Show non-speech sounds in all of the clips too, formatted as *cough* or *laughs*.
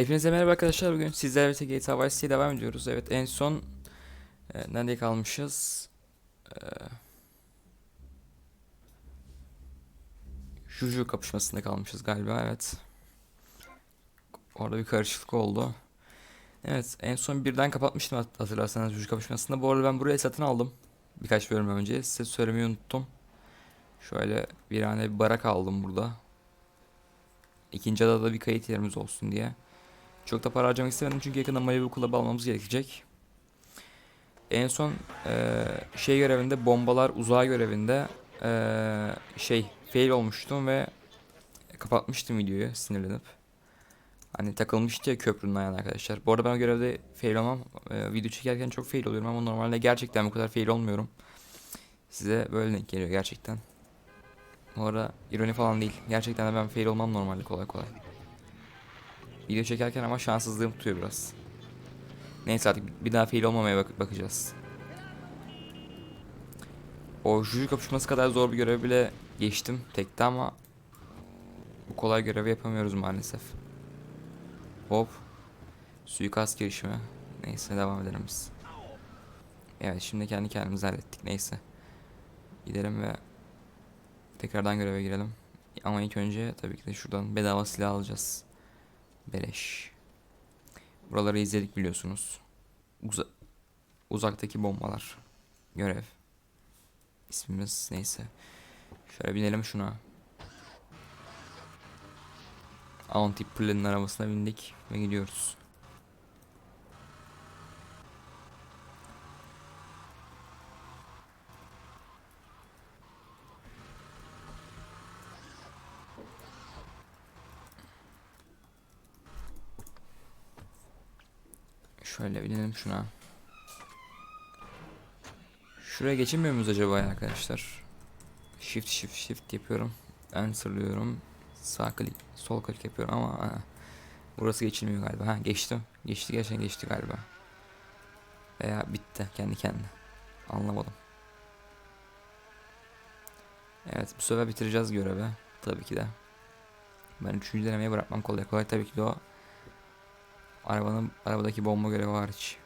Hepinize merhaba arkadaşlar. Bugün sizlerle birlikte GTA Vice City'ye devam ediyoruz. Evet en son e, nerede kalmışız? E, Juju kapışmasında kalmışız galiba evet. Orada bir karışıklık oldu. Evet en son birden kapatmıştım hat- hatırlarsanız Juju kapışmasında. Bu arada ben burayı satın aldım. Birkaç bölüm önce. Size söylemeyi unuttum. Şöyle bir tane bir barak aldım burada. İkinci adada bir kayıt yerimiz olsun diye. Çok da para harcamak istemedim çünkü yakında Malibu Club'ı almamız gerekecek. En son eee, şey görevinde bombalar uzağa görevinde eee, şey fail olmuştum ve kapatmıştım videoyu sinirlenip. Hani takılmıştı ya köprünün ayağına arkadaşlar. Bu arada ben o görevde fail olmam. Eee, video çekerken çok fail oluyorum ama normalde gerçekten bu kadar fail olmuyorum. Size böyle denk geliyor gerçekten. Bu arada ironi falan değil. Gerçekten de ben fail olmam normalde kolay kolay. Video çekerken ama şanssızlığım tutuyor biraz. Neyse artık bir daha fail olmamaya bak- bakacağız. O Juju kapışması kadar zor bir görev bile geçtim tekte ama bu kolay görevi yapamıyoruz maalesef. Hop. Suikast girişimi. Neyse devam edelim biz. Evet şimdi kendi kendimizi hallettik neyse. Gidelim ve tekrardan göreve girelim. Ama ilk önce tabii ki de şuradan bedava silah alacağız. Beleş. Buraları izledik biliyorsunuz. Uza- uzaktaki bombalar. Görev. İsmimiz neyse. Şöyle binelim şuna. Antiple'nin arabasına bindik ve gidiyoruz. Şöyle binelim şuna. Şuraya geçemiyor muyuz acaba ya arkadaşlar? Shift shift shift yapıyorum. Enter'lıyorum. Sağ klik, sol klik yapıyorum ama ha, burası geçilmiyor galiba. Ha geçtim. Geçti gerçekten geçti galiba. Veya bitti kendi kendine. Anlamadım. Evet bu sefer bitireceğiz görevi. Tabii ki de. Ben üçüncü denemeye bırakmam kolay kolay. Tabii ki de o Arabanın arabadaki bomba görevi hariç.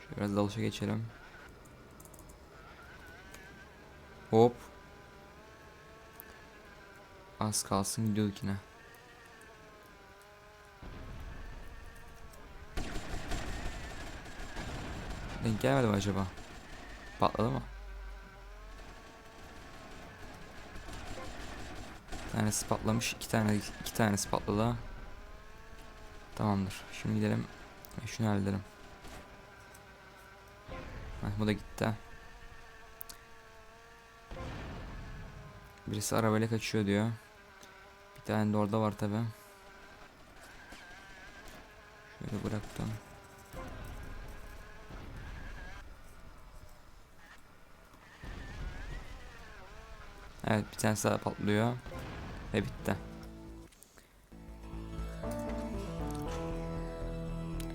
Şöyle biraz dalışa geçelim. Hop. Az kalsın gidiyorduk yine. Denk gelmedi mi acaba? Patladı mı? Bir tanesi patlamış, iki tane iki tanesi patladı. Tamamdır. Şimdi gidelim. Şunu halledelim. Heh, bu da gitti. Birisi arabayla kaçıyor diyor. Bir tane de orada var tabi. Şöyle bıraktım. Evet bir tanesi daha patlıyor. Ve bitti.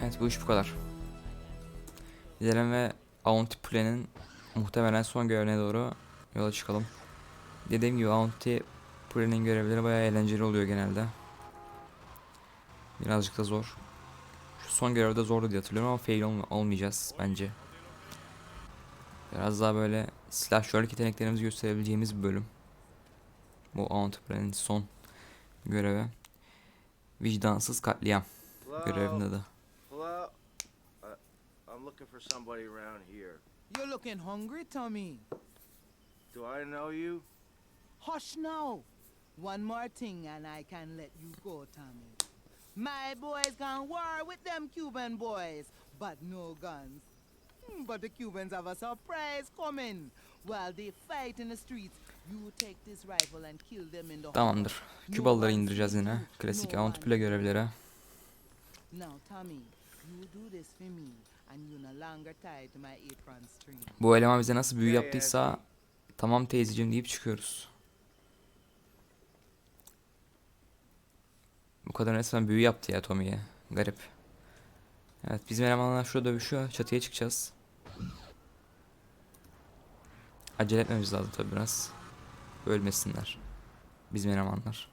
Evet bu iş bu kadar. Gidelim ve Auntie Plane'in muhtemelen son görevine doğru yola çıkalım. Dediğim gibi Auntie Plane'in görevleri bayağı eğlenceli oluyor genelde. Birazcık da zor. Şu son görevde zordu diye hatırlıyorum ama fail olma- olmayacağız bence. Biraz daha böyle silahşörlük yeteneklerimizi gösterebileceğimiz bir bölüm. Bu Antipren'in son görevi. Vicdansız katliam görevinin Hello? adı. Hello? Uh, I'm looking for somebody around here. You're looking hungry, Tommy. Do I know you? Hush now. One more thing and I can let you go, Tommy. My boys gone war with them Cuban boys, but no guns. Hmm, But the Cubans have a surprise coming. While they fight in the streets, you take this rifle and kill them in the Tamamdır. Kübalıları indireceğiz yine. Klasik Antipre görevleri. Now, Tommy, you do this for me, and you're no longer tied to my apron string. Bu eleman bize nasıl büyü yaptıysa tamam teyzeciğim deyip çıkıyoruz. Bu kadar resmen büyü yaptı ya Tommy'ye. Garip. Evet bizim elemanlar şurada dövüşüyor. Çatıya çıkacağız. Acele etmemiz lazım tabi biraz. Ölmesinler. Bizim elemanlar.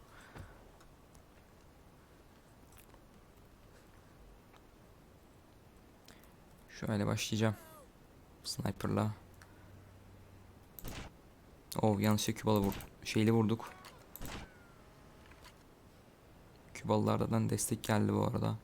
Şöyle başlayacağım. Sniper'la. Oh yanlışlıkla Kübalı vur şeyli vurduk. Kübalılardan destek geldi bu arada.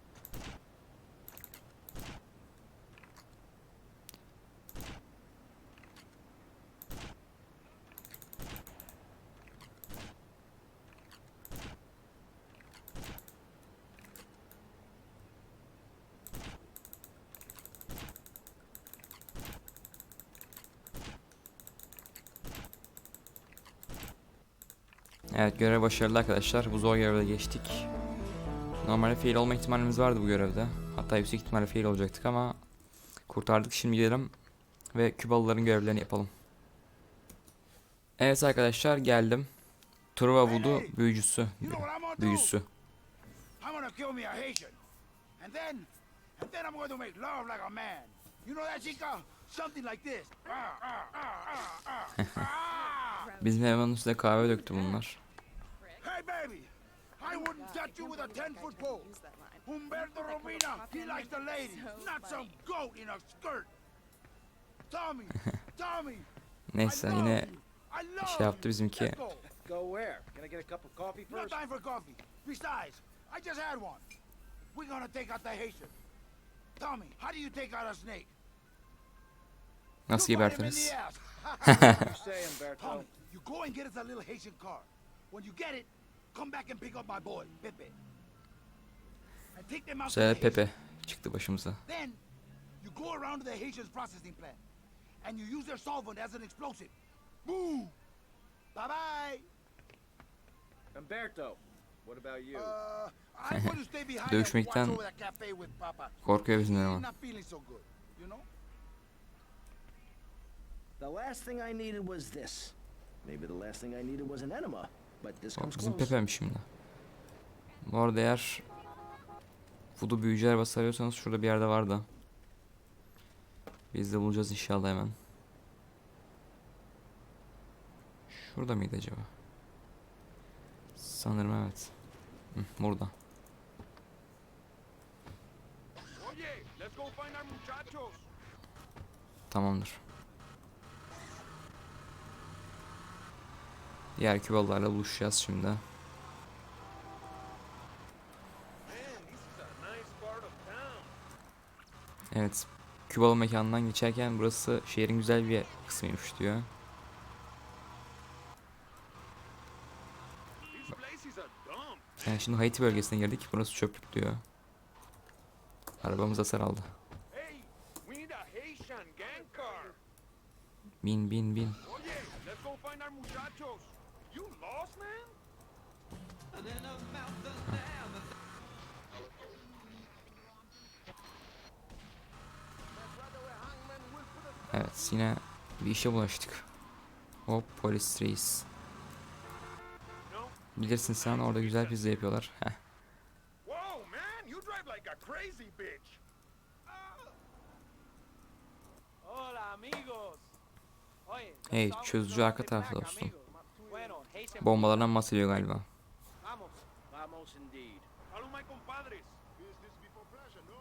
Görev başarılı arkadaşlar. Bu zor görevde geçtik. Normalde fail olma ihtimalimiz vardı bu görevde. Hatta yüksek ihtimalle fail olacaktık ama kurtardık. Şimdi gidelim ve Kübalıların görevlerini yapalım. Evet arkadaşlar geldim. Truva Voodoo büyücüsü. Büyücüsü. Bizim hemen üstüne kahve döktü bunlar. Hey, baby! I wouldn't touch you with a 10-foot pole. Humberto Romina, he likes the ladies, not some goat in a skirt. Tommy, *laughs* Tommy, Neyse I love yine you. Şey yaptı bizimki. Go. Go where? Can I get a cup of coffee No time for coffee. Besides, I just had one. We're gonna take out the Haitian. Tommy, how do you take out a snake? Nasıl *laughs* You bite him in gebertiriz? the ass. You. Tommy, you go and get us a little Haitian car. When you get it, come back and pick up my boy, Pepe. And take them out Bu to the sefer Haitian. Pepe çıktı başımıza. Then, you go around to the Haitian's processing plant. And you use their solvent as an explosive. Boom! Bye-bye! Umberto, what about you? Uh, I'm going to stay behind and watch Dövüşmekten over that cafe with Papa. korkuyor bizimden ama. not feeling so good, you know? The last thing I needed was this. Maybe the last thing I needed was an enema, but this O bizim close. Pepe'm şimdi. Bu arada eğer Voodoo büyücü arabası arıyorsanız şurada bir yerde vardı. Biz de bulacağız inşallah hemen. Şurada mıydı acaba? Sanırım evet. Hı, burada. Oye, let's go find our muchachos. Tamamdır. Diğer Kübalılarla buluşacağız şimdi. Evet. Kübalı mekanından geçerken burası şehrin güzel bir kısmıymış diyor. Yani şimdi Haiti bölgesine girdik. Burası çöplük diyor. Arabamız hasar aldı. Bin bin bin. You lost, man? Evet yine bir işe bulaştık. Hop polis reis. Bilirsin sen orada güzel pizza yapıyorlar. Heh. Hey, çözücü arka tarafta dostum. Bombalardan bahsediyor galiba. people, Vamos. Vamos indeed. Hello, my compadres. Business before pleasure, no?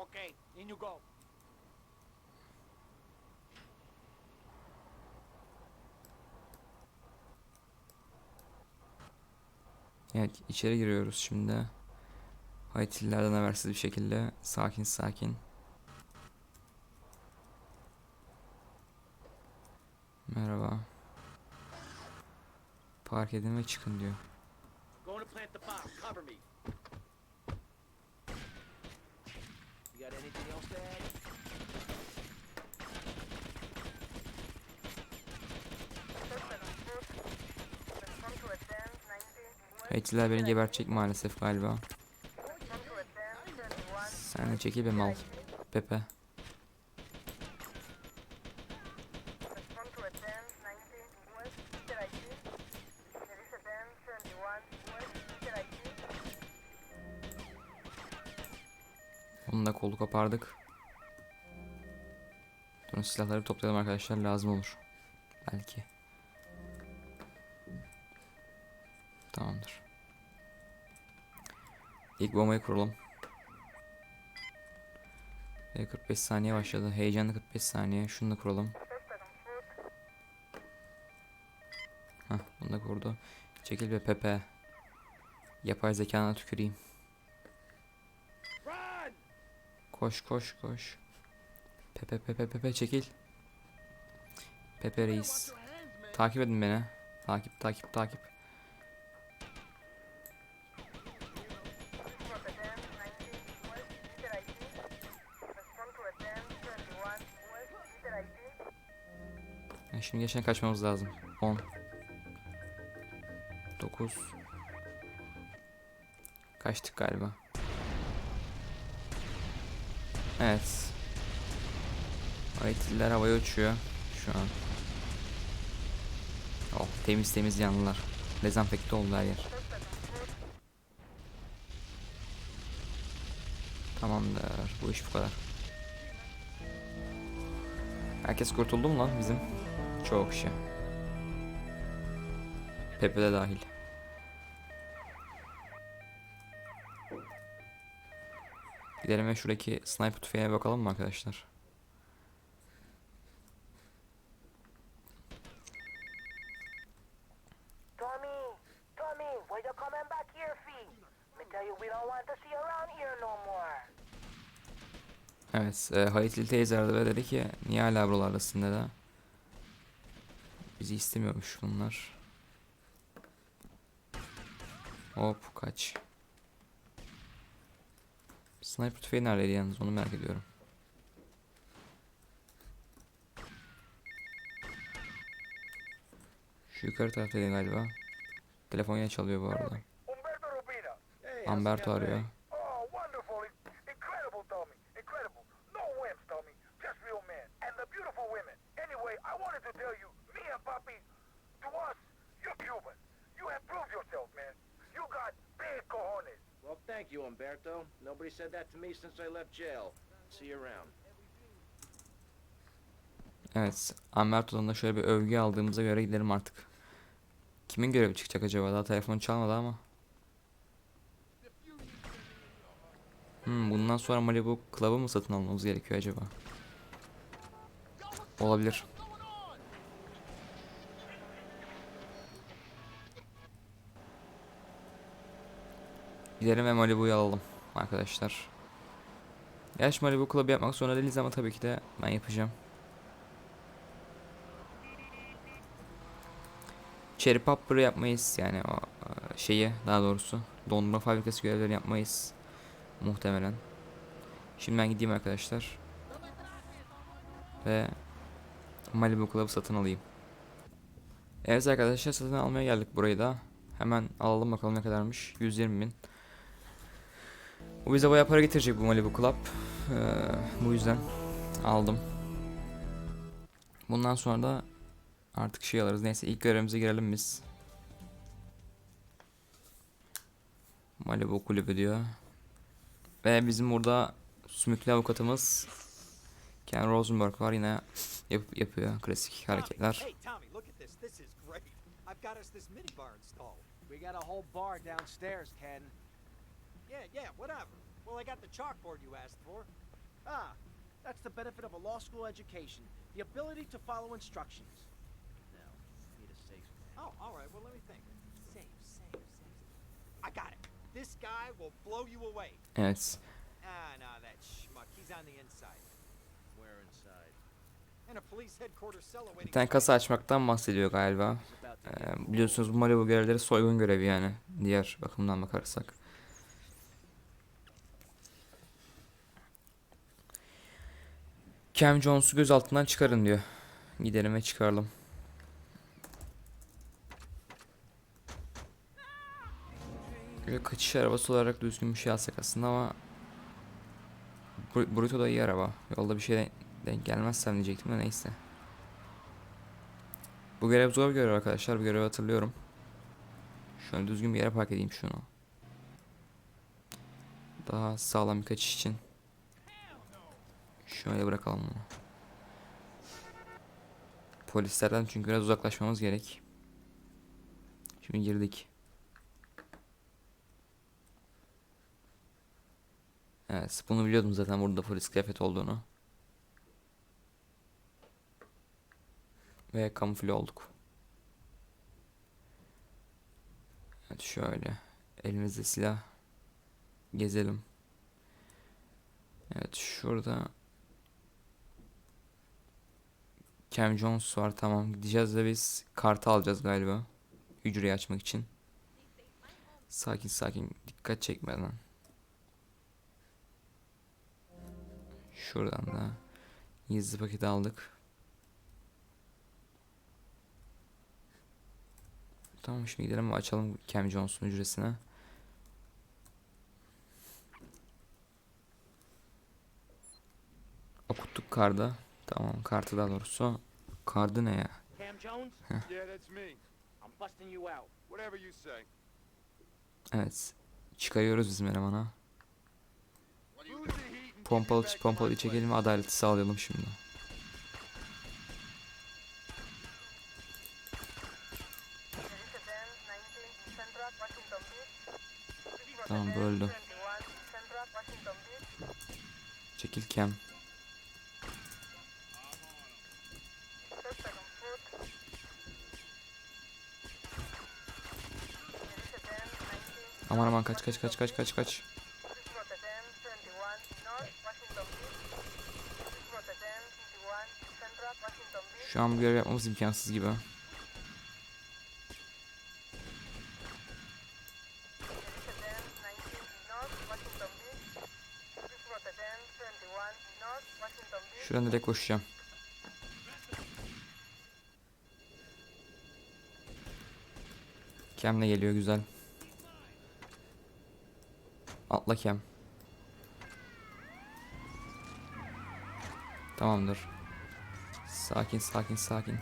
Okay, in you go. Evet içeri giriyoruz şimdi. Haitililerden habersiz bir şekilde sakin sakin. Merhaba. Park edin ve çıkın diyor. Got anything else to add? Haitililer beni gebertecek maalesef galiba. Sen de çekil be mal. Pepe. Bunu da kolu kopardık. Durun silahları toplayalım arkadaşlar lazım olur. Belki. Tamamdır. İlk bombayı kuralım. Ve 45 saniye başladı. Heyecanlı 45 saniye. Şunu da kuralım. Hah bunu da kurdu. Çekil be Pepe. Yapay zekana tüküreyim. Koş koş koş. Pepe Pepe Pepe çekil. Pepe reis. Takip edin beni. Takip takip takip. Şimdi geçen kaçmamız lazım. 10 9 Kaçtık galiba. Evet. Ayetiller havaya uçuyor şu an. Oh temiz temiz yanlılar. Dezenfekte oldu her yer. Tamamdır. Bu iş bu kadar. Herkes kurtuldu mu lan bizim? Çok şey. Pepe de dahil. Gidelim ve şuradaki sniper tüfeğine bakalım mı arkadaşlar? Evet, e, Haitli teyze aradı ve dedi ki niye hala buralardasın dedi. Bizi istemiyormuş bunlar. Hop kaç. Sniper tüfeği neredeydi yalnız onu merak ediyorum. Şu yukarı taraftaydı galiba. Telefon yine çalıyor bu arada. Amberto arıyor. Oh, tell you, me to us, you're Cuban. You have proved yourself, man. You got big cojones. Well, thank you, Umberto. Nobody said that to me since I left jail. See you around. Evet, Amberto'dan da şöyle bir övgü aldığımıza göre gidelim artık. Kimin görevi çıkacak acaba? Daha telefon çalmadı ama. Hmm, bundan sonra Malibu Club'ı mı satın almamız gerekiyor acaba? Olabilir. Gidelim ve Malibu'yu alalım arkadaşlar. Gerçi Malibu Club'ı yapmak zorunda değiliz ama tabii ki de ben yapacağım. Cherry Popper yapmayız yani o e, şeyi daha doğrusu dondurma fabrikası görevlerini yapmayız muhtemelen. Şimdi ben gideyim arkadaşlar ve Malibu Club'ı satın alayım. Evet arkadaşlar satın almaya geldik burayı da. Hemen alalım bakalım ne kadarmış. 120 bin. Bu bize bayağı para getirecek bu Malibu Club. Ee, bu yüzden aldım. Bundan sonra da Artık şey alırız. Neyse ilk görevimize girelim biz. Malibu kulübü diyor. Ve bizim burada sümüklü avukatımız Ken Rosenberg var yine yap yapıyor klasik hareketler. Yeah, yeah, whatever. Well, I got the chalkboard you asked for. Ah, that's the benefit of a law school education. The ability to follow instructions. Now, need a safe. Oh, all right. Well, let me think. Safe, safe, safe. I got it. This guy will blow you away. Evet. Ah, no, that schmuck. He's on the inside. Where inside? In a police headquarters cellar Bir tane kasa açmaktan bahsediyor galiba. Ee, biliyorsunuz bu Malibu görevleri soygun görevi yani. Diğer bakımdan bakarsak. Cam Jones'u gözaltından çıkarın diyor. Gidelim ve çıkaralım. Böyle kaçış arabası olarak düzgün bir şey alsak aslında ama Bru- Bruto da iyi araba. Yolda bir şey denk gelmezsem diyecektim de neyse. Bu görev zor bir görev arkadaşlar. Bu görevi hatırlıyorum. Şöyle düzgün bir yere park edeyim şunu. Daha sağlam bir kaçış için. Şöyle bırakalım bunu. Polislerden çünkü biraz uzaklaşmamız gerek. Şimdi girdik. Evet, bunu biliyordum zaten burada polis kıyafet olduğunu. Ve kamufle olduk. Evet şöyle. Elimizde silah. Gezelim. Evet şurada Cam Jones var tamam. Gideceğiz de biz kartı alacağız galiba. Hücreyi açmak için. Sakin sakin dikkat çekmeden şuradan da gizli paketi aldık. Tamam şimdi gidelim açalım Cam Jones'un hücresine. Okuttuk karda tamam kartı daha doğrusu kardı ne ya. Evet. Çıkarıyoruz bizim elemana. Pompalı pompalı çekelim adaleti sağlayalım şimdi. Tamam böldü. Çekil kem. Aman aman kaç kaç kaç kaç kaç kaç. Şu an bu görev yapmamız imkansız gibi. Şuradan direkt koşacağım. Kem de geliyor güzel. Atla Kem. Tamamdır. Sakin sakin sakin.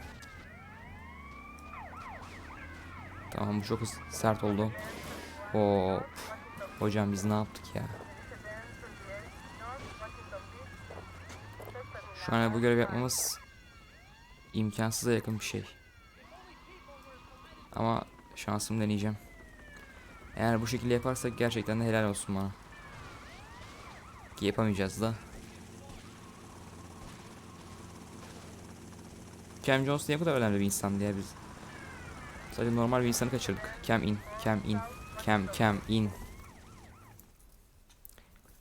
Tamam bu çok sert oldu. Hop. Hocam biz ne yaptık ya? Şu an bu görev yapmamız imkansıza yakın bir şey. Ama şansımı deneyeceğim. Eğer bu şekilde yaparsak gerçekten de helal olsun bana. Ki yapamayacağız da. Cam Jones ne kadar önemli bir insan diye biz. Sadece normal bir insanı kaçırdık. Cam in, Cam in, Cam Cam in.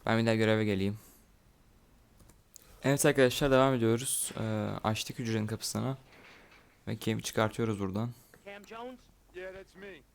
Ben bir daha göreve geleyim. Evet arkadaşlar devam ediyoruz. Ee, açtık hücrenin kapısını. Ve Cam'i çıkartıyoruz buradan. Cam Jones, Yeah, that's me.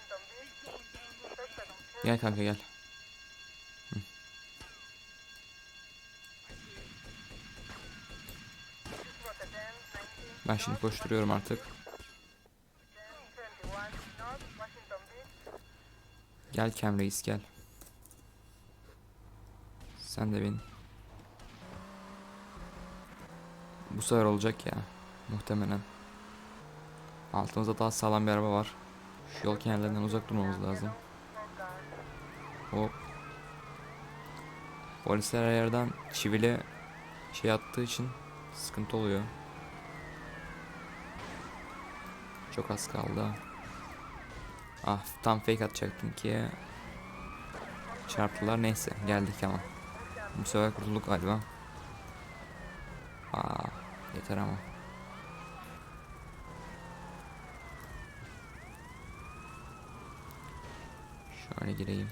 Gel kanka gel. Ben şimdi koşturuyorum artık. Gel Cam Reis gel. Sen de bin. Bu sefer olacak ya. Muhtemelen. Altımızda daha sağlam bir araba var. Şu yol kenarlarından uzak durmamız lazım. Hop. Polisler her yerden çivili şey attığı için sıkıntı oluyor. Çok az kaldı. Ah tam fake atacaktım ki çarptılar neyse geldik ama. Bu sefer kurtulduk galiba. Aa yeter ama. Şöyle gireyim.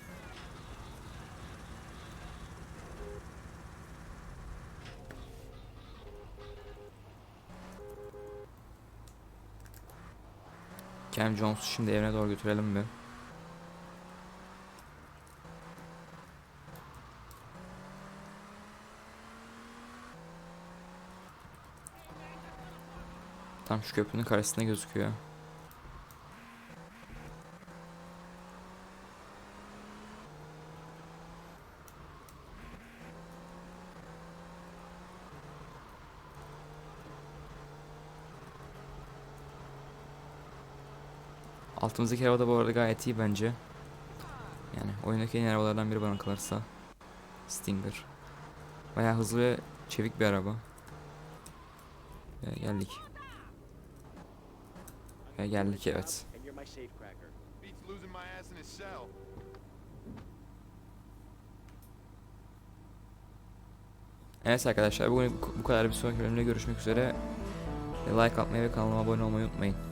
Cam Jones'u şimdi evine doğru götürelim mi? Tam şu köprünün karşısında gözüküyor. Altımızdaki araba da bu arada gayet iyi bence. Yani oyundaki en iyi arabalardan biri bana kalırsa. Stinger. Bayağı hızlı ve çevik bir araba. Ve geldik. Ve geldik evet. Evet arkadaşlar bugün bu kadar bir sonraki bölümde görüşmek üzere. Like atmayı ve kanalıma abone olmayı unutmayın.